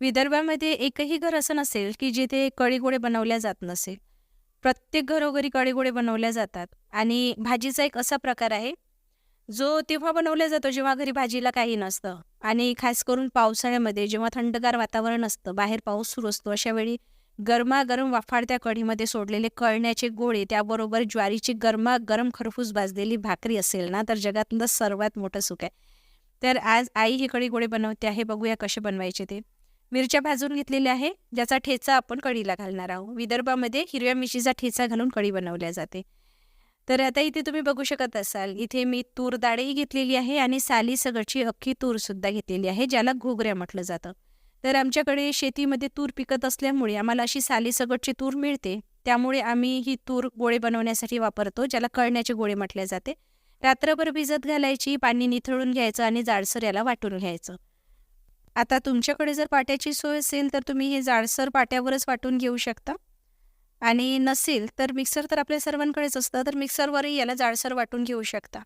विदर्भामध्ये एकही घर असं नसेल की जिथे कळीगोळे बनवल्या जात नसेल. प्रत्येक घरोघरी कळीगोळे बनवल्या जातात आणि भाजीचा एक असा प्रकार आहे जो तेव्हा बनवला जातो जेव्हा घरी भाजीला काही नसतं आणि खास करून पावसाळ्यामध्ये जेव्हा थंडगार वातावरण असतं बाहेर पाऊस सुरू असतो अशा वेळी गरमागरम वाफाळत्या कढीमध्ये सोडलेले कळण्याचे गोळे त्याबरोबर ज्वारीची गरमागरम खरफूस भाजलेली भाकरी असेल ना तर जगातलं सर्वात मोठं सुख आहे. तर आज आई ही कळी गोळे बनवते आहे बघूया कसे बनवायचे ते. मिरच्या भाजून घेतलेल्या आहे ज्याचा ठेचा आपण कढीला घालणार आहोत. विदर्भामध्ये हिरव्या मिरचीचा ठेचा घालून कढी बनवल्या जाते. तर आता इथे तुम्ही बघू शकत असाल इथे मी तूर डाळही घेतलेली आहे आणि साली सगळची अख्खी तूरसुद्धा घेतलेली आहे ज्याला घोगऱ्या म्हटलं जातं. तर आमच्याकडे शेतीमध्ये तूर पिकत असल्यामुळे आम्हाला अशी साली सगळची तूर मिळते. त्यामुळे आम्ही ही तूर गोळे बनवण्यासाठी वापरतो ज्याला कळण्याचे गोळे म्हटले जाते. रात्रभर भिजत घालायची पाणी निथळून घ्यायचं आणि जाडसर याला वाटून घ्यायचं. आता तुमच्याकडे जर पाट्याची सोय असेल तर तुम्ही हे जाडसर पाट्यावरच वाटून घेऊ शकता. आणि नसेल तर मिक्सर तर आपल्या सर्वांकडेच असतं तर मिक्सरवरही याला जाडसर वाटून घेऊ शकता.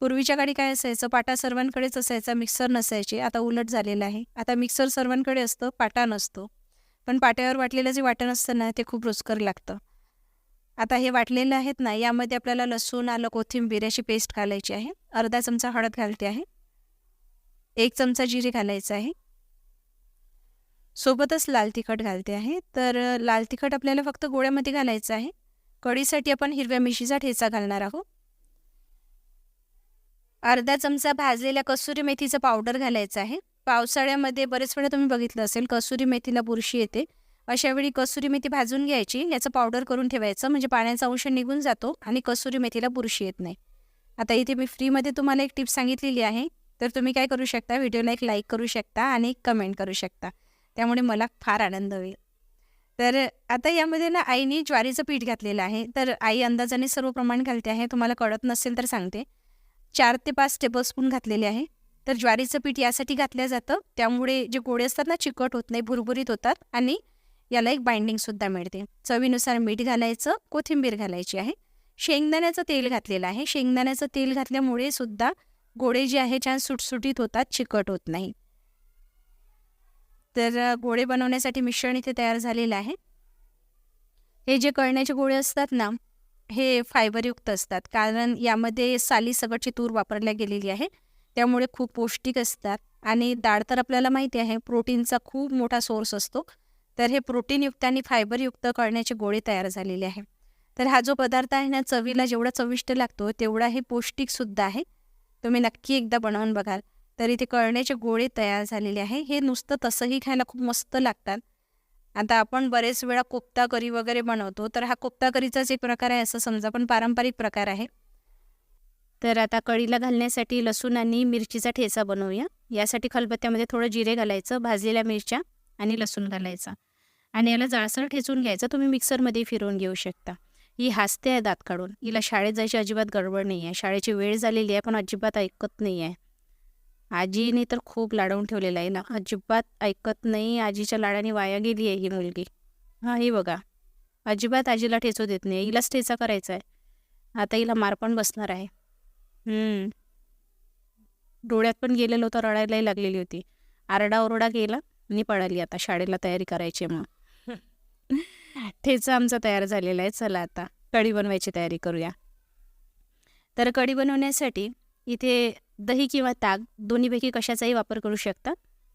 पूर्वीच्या काळी काय असायचं पाटा सर्वांकडेच असायचा मिक्सर नसायचे. आता उलट झालेलं आहे. आता मिक्सर सर्वांकडे असतं पाटा नसतो. पण पाट्यावर वाटलेलं जे वाटण असतं ना ते खूप रुचकर लागतं. आता हे वाटलेलं आहेत ना यामध्ये आपल्याला लसूण आलं कोथिंबीर याची पेस्ट घालायची आहे. अर्धा चमचा हळद घालते आहे. एक चमचा जिरे घालायचं आहे. सोबतच लाल तिखट घालते आहे. तर लाल तिखट आपल्याला फक्त गोळ्यामध्ये घालायचं आहे. कढीसाठी आपण हिरव्या मिशीचा ठेचा घालणार आहोत. अर्धा चमचा भाजलेल्या कसुरी मेथीचं पावडर घालायचं आहे. पावसाळ्यामध्ये बरेच वेळा तुम्ही बघितलं असेल कसुरी मेथीला बुरशी येते. अशावेळी कसुरी मेथी भाजून घ्यायची. याचं पावडर करून ठेवायचं. म्हणजे पाण्याचा अंश निघून जातो आणि कसुरी मेथीला बुरशी येत नाही. आता इथे मी फ्रीमध्ये तुम्हाला एक टिप सांगितलेली आहे. तर तुम्ही काय करू शकता? व्हिडिओला एक लाईक करू शकता आणि एक कमेंट करू शकता. त्यामुळे मला फार आनंद होईल. तर आता यामध्ये ना आईने ज्वारीचं पीठ घातलेलं आहे. तर आई अंदाजाने सर्व प्रमाण घालते आहे. तुम्हाला कळत नसेल तर सांगते. चार ते पाच टेबलस्पून घातलेले आहे. तर ज्वारीचं पीठ यासाठी घातलं जातं. त्यामुळे जे गोळे असतात ना चिकट होत नाही भुरभुरीत होतात आणि याला एक बाइंडिंगसुद्धा मिळते. चवीनुसार मीठ घालायचं कोथिंबीर घालायची आहे. शेंगदाण्याचं तेल घातलेलं आहे. शेंगदाण्याचं तेल घातल्यामुळे सुद्धा गोळे जे आहे छान सुटसुटीत होतात चिकट होत नाही तर गोळे बनवण्यासाठी मिश्रण इथे तयार झालेलं आहे. हे जे कळण्याचे गोळे असतात ना हे फायबरयुक्त असतात. कारण यामध्ये साली सगळची तूर वापरल्या गेलेली आहे. त्यामुळे खूप पौष्टिक असतात. आणि डाळ तर आपल्याला माहिती आहे प्रोटीनचा खूप मोठा सोर्स असतो. तर हे प्रोटीनयुक्त आणि फायबरयुक्त कळण्याचे गोळे तयार झालेले आहे. तर हा जो पदार्थ आहे ना चवीला जेवढा चविष्ट लागतो तेवढा हे पौष्टिकसुद्धा आहे. तुम्ही नक्की एकदा बनवून बघाल. तर इथे कळण्याचे गोळे तयार झालेले आहे. हे नुसतं तसंही खायला खूप मस्त लागतात. आता आपण बरेच वेळा कोफ्ता करी वगैरे बनवतो तर हा कोफ्ता करीचाच एक प्रकार आहे असं समजा पण पारंपरिक प्रकार आहे. तर आता कढीला घालण्यासाठी लसूण आणि मिरचीचा ठेचा बनवूया. यासाठी खलबत्त्यामध्ये थोडं जिरे घालायचं भाजलेल्या मिरच्या आणि लसूण घालायचा. आणि याला जाळसर ठेचून घ्यायचं. तुम्ही मिक्सरमध्ये फिरवून घेऊ शकता. ही हसते आहे दात काढून. हिला शाळेत जायची अजिबात गडबड नाही आहे शाळेची वेळ झालेली आहे पण अजिबात ऐकत नाही आहे आजीने तर खूप लाडवून ठेवलेलं आहे ना. अजिबात ऐकत नाही आजीच्या लाडाने वाया गेली आहे ही मुलगी. हां ही बघा. अजिबात आजीला ठेचू देत नाही. हिलाच ठेचा करायचा आहे आता हिला मार पण बसणार आहे. डोळ्यात पण गेलेलं होतं रडायलाही लागलेली होती. आरडा ओरडा गेला आणि पळाली आता. शाळेला तयारी करायची मग ठेचा आमचा तयार झालेला आहे. चला आता कढी बनवायची तयारी करूया. तर कढी बनवण्यासाठी इथे दही किंवा ताक दोन्हीपैकी कशाचाही वापर करू शकता.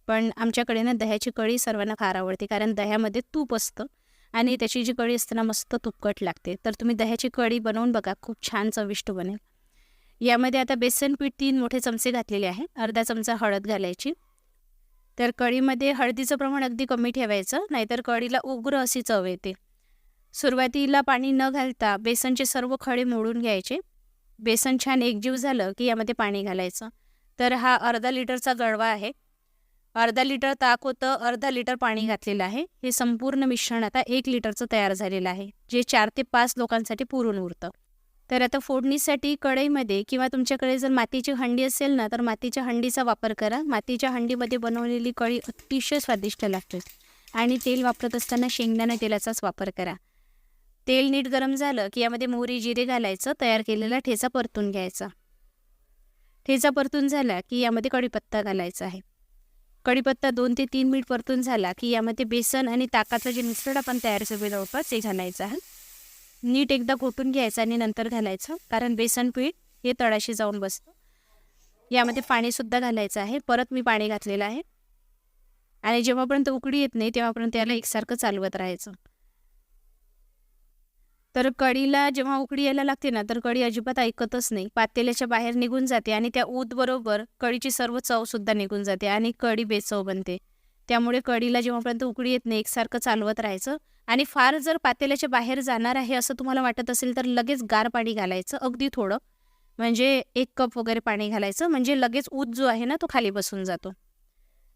पण आमच्याकडे ना दह्याची कढी सर्वांना फार आवडते कारण दह्यामध्ये तूप असतं आणि त्याची जी कढी असते ना मस्त तुपकट लागते. तर तुम्ही दह्याची कढी बनवून बघा खूप छान चविष्ट बनेल. यामध्ये आता बेसन पीठ तीन मोठे चमचे घातलेले आहे अर्धा चमचा हळद घालायची. तर कढीमध्ये हळदीचं प्रमाण अगदी कमी ठेवायचं नाहीतर कढीला उग्र अशी चव येते. सुरुवातीला पाणी न घालता बेसनचे सर्व खडे मोडून घ्यायचे. बेसन छान एकजीव झालं की यामध्ये पाणी घालायचं. तर हा अर्धा लिटरचा गळवा आहे. अर्धा लिटर ताक होतं अर्धा लिटर पाणी घातलेलं आहे. हे संपूर्ण मिश्रण आता एक लिटरचं तयार झालेलं आहे जे चार ते पाच लोकांसाठी पुरून उरतं. तर आता फोडणीसाठी कढईमध्ये किंवा तुमच्याकडे जर मातीची हंडी असेल ना तर मातीच्या हंडीचा वापर करा. मातीच्या हंडीमध्ये बनवलेली कढी अतिशय स्वादिष्ट लागते. आणि तेल वापरत असताना शेंगदाणा तेलाचाच वापर करा. तेल नीट गरम झालं की यामध्ये मोहरी जिरे घालायचं तयार केलेला ठेचा परतून घ्यायचा. ठेचा परतून झाला की यामध्ये कढीपत्ता घालायचा आहे. कढीपत्ता दोन ते तीन मिनिट परतून झाला की यामध्ये बेसन आणि ताकाचं जे मिश्रण आपण तयार केलेलं जवळपास ते घालायचं आहे. नीट एकदा घोटून घ्यायचं आणि नंतर घालायचं कारण बेसन पीठ हे तळाशी जाऊन बसतं. यामध्ये पाणीसुद्धा घालायचं आहे. परत मी पाणी घातलेलं आहे. आणि जेव्हापर्यंत उकडी येत नाही तेव्हापर्यंत याला एकसारखं चालवत राहायचं. तर कढीला जेव्हा उकडी यायला लागते ना तर कढी अजिबात ऐकतच नाही. पातेल्याच्या बाहेर निघून जाते आणि त्या बरोबर कढीची सर्व चवसुद्धा निघून जाते आणि कढी बेचव बनते. त्यामुळे कढीला जेव्हापर्यंत उकडी येत नाही एकसारखं चालवत राहायचं. आणि फार जर पातेल्याच्या बाहेर जाणार आहे असं तुम्हाला वाटत असेल तर लगेच गार पाणी घालायचं अगदी थोडं. म्हणजे एक कप वगैरे पाणी घालायचं. म्हणजे लगेच ऊत जो आहे ना तो खाली बसून जातो.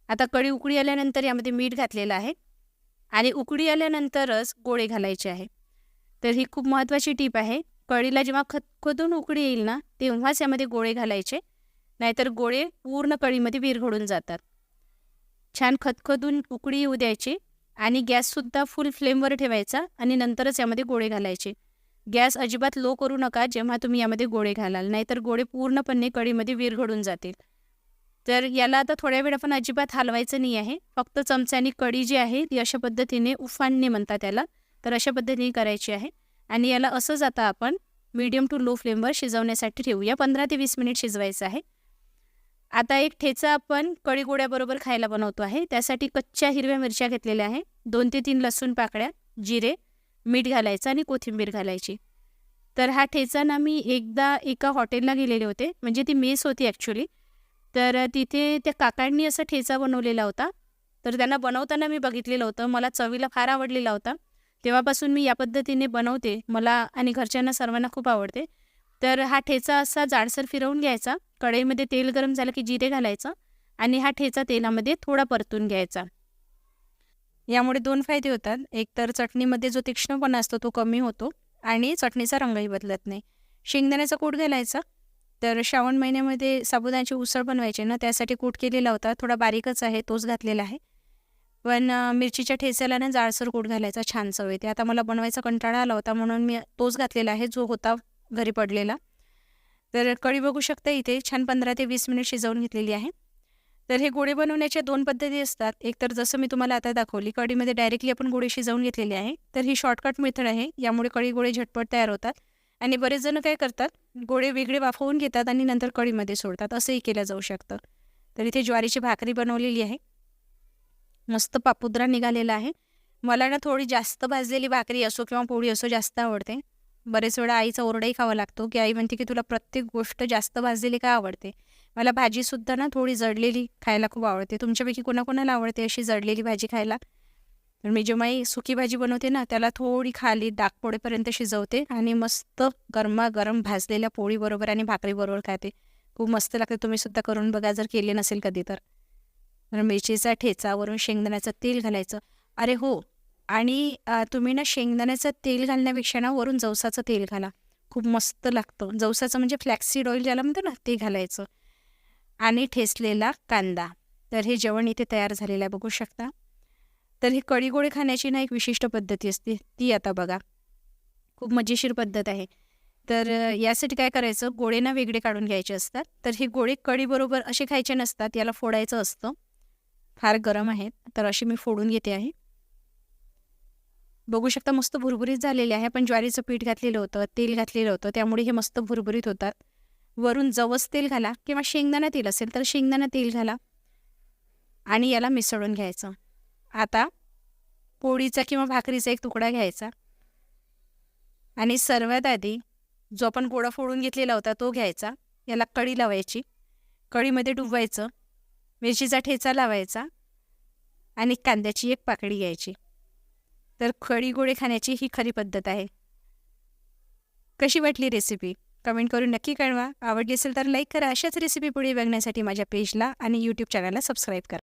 आता कढी उकडी आल्यानंतर यामध्ये मीठ घातलेलं आहे. आणि उकडी आल्यानंतरच गोळे घालायचे आहे. तर ही खूप महत्त्वाची टीप आहे. कळीला जेव्हा खतखतून उकडी येईल ना तेव्हाच यामध्ये गोळे घालायचे. नाहीतर गोळे पूर्ण कळीमध्ये विरघडून जातात. छान खतखतून उकडी येऊ द्यायची आणि गॅससुद्धा फुल फ्लेमवर ठेवायचा आणि नंतरच यामध्ये गोळे घालायचे. गॅस अजिबात लो करू नका जेव्हा तुम्ही यामध्ये गोळे घालाल नाहीतर गोळे पूर्णपणे कढीमध्ये विरघडून जातील. तर याला आता थोड्या वेळ आपण अजिबात हलवायचं नाही आहे. फक्त चमच्याने कढी जी आहे ती अशा पद्धतीने उफाणणे म्हणतात त्याला तर अशा पद्धतीने करायची आहे. आणि याला असंच आता आपण मीडियम टू लो फ्लेमवर शिजवण्यासाठी ठेवूया. पंधरा ते वीस मिनिट शिजवायचं आहे. आता एक ठेचा आपण कढीगोड्याबरोबर खायला बनवतो आहे. त्यासाठी कच्च्या हिरव्या मिरच्या घेतलेल्या आहे. दोन ते तीन लसूण पाकळ्या जिरे मीठ घालायचं आणि कोथिंबीर घालायची. तर हा ठेचा ना मी एकदा एका हॉटेलला गेलेले होते. म्हणजे ती मेस होती ॲक्च्युली तर तिथे त्या काकांनी असा ठेचा बनवलेला होता. तर त्यांना बनवताना मी बघितलेलं होतं. मला चवीला फार आवडलेला होता. तेव्हापासून मी या पद्धतीने बनवते. मला आणि घरच्यांना सर्वांना खूप आवडते. तर हा ठेचा असा जाडसर फिरवून घ्यायचा. कढईमध्ये तेल गरम झालं की जिरे घालायचं आणि हा ठेचा तेलामध्ये थोडा परतून घ्यायचा. यामुळे दोन फायदे होतात. एक तर चटणीमध्ये जो तीक्ष्णपणा असतो तो कमी होतो आणि चटणीचा रंगही बदलत नाही. शेंगदाण्याचा कूट घालायचा. तर श्रावण महिन्यामध्ये साबुदाण्याची उसळ बनवायची ना त्यासाठी कूट केलेला होता. थोडा बारीकच आहे तोच घातलेला आहे. पण मिरचीच्या ठेच्याला ना जाळसर कूट घालायचा छान चव येते. आता मला बनवायचा कंटाळा आला होता म्हणून मी तोच घातलेला आहे जो होता घरी पडलेला. तर कढी बघू शकता इथे छान पंधरा ते वीस मिनिट शिजवून घेतलेली आहे. तर हे गोळे बनवण्याच्या दोन पद्धती असतात. एक तर जसं मी तुम्हाला आता दाखवली कढीमध्ये डायरेक्टली आपण गोळे शिजवून घेतलेले आहे. तर ही शॉर्टकट मेथड आहे यामुळे कळी गोळे झटपट तयार होतात. आणि बरेच जण काय करतात गोळे वेगळे वाफवून घेतात आणि नंतर कढीमध्ये सोडतात. असंही केलं जाऊ शकतं. तर इथे ज्वारीची भाकरी बनवलेली आहे. मस्त पापुद्रा निघालेला आहे. मला ना थोडी जास्त भाजलेली भाकरी असो किंवा पोळी असो जास्त आवडते. बरेच वेळा आईचा ओरडाही खावा लागतो की आई म्हणते की तुला प्रत्येक गोष्ट जास्त भाजलेली का आवडते? मला भाजीसुद्धा ना थोडी जडलेली खायला खूप आवडते. तुमच्यापैकी कोणाकोणाला आवडते अशी जडलेली भाजी खायला? तर मी जेव्हाही सुकी भाजी बनवते ना त्याला थोडी खाली डागपोळेपर्यंत शिजवते आणि मस्त गरमागरम भाजलेल्या पोळीबरोबर आणि भाकरीबरोबर खाते. खूप मस्त लागते. तुम्ही सुद्धा करून बघा जर केले नसेल कधी तर. मिरचीचा ठेचावरून शेंगदाण्याचं तेल घालायचं. अरे हो आणि तुम्ही ना शेंगदाण्याचं तेल घालण्यापेक्षा ना वरून जवसाचं तेल घाला. खूप मस्त लागतं. जवसाचं म्हणजे फ्लॅक्सीड ऑइल ज्याला म्हणतो ना ते घालायचं. आणि ठेसलेला कांदा. तर हे जेवण इथे तयार झालेलं आहे बघू शकता. तर ही कढी गोळे खाण्याची ना एक विशिष्ट पद्धती असते. ती आता बघा. खूप मजेशीर पद्धत आहे. तर यासाठी काय करायचं? गोळे ना वेगळे काढून घ्यायचे असतात. तर हे गोळे कढीबरोबर असे खायचे नसतात याला फोडायचं असतं. फार गरम आहेत तर अशी मी फोडून घेते आहे. बघू शकता मस्त भुरभुरीत झालेले आहे पण ज्वारीचं पीठ घातलेलं होतं तेल घातलेलं होतं त्यामुळे हे मस्त भुरभुरीत होतात. वरून जवस तेल घाला किंवा शेंगदाणा तेल असेल तर शेंगदाणा तेल घाला आणि याला मिसळून घ्यायचं. आता पोळीचा किंवा भाकरीचा एक तुकडा घ्यायचा आणि सर्वात आधी जो आपण गोळा फोडून घेतलेला होता तो घ्यायचा. याला कढी लावायची. कढीमध्ये डुबवायचं. मिरचीचा ठेचा लावायचा आणि कांद्याची एक पाकळी घ्यायची. तर खडी गोळे खाण्याची ही खरी पद्धत आहे. कशी वाटली रेसिपी कमेंट करून नक्की कळवा. आवडली असेल तर लाईक करा. अशाच रेसिपी पुढे बघण्यासाठी माझ्या पेजला आणि यूट्यूब चॅनलला सबस्क्राईब करा.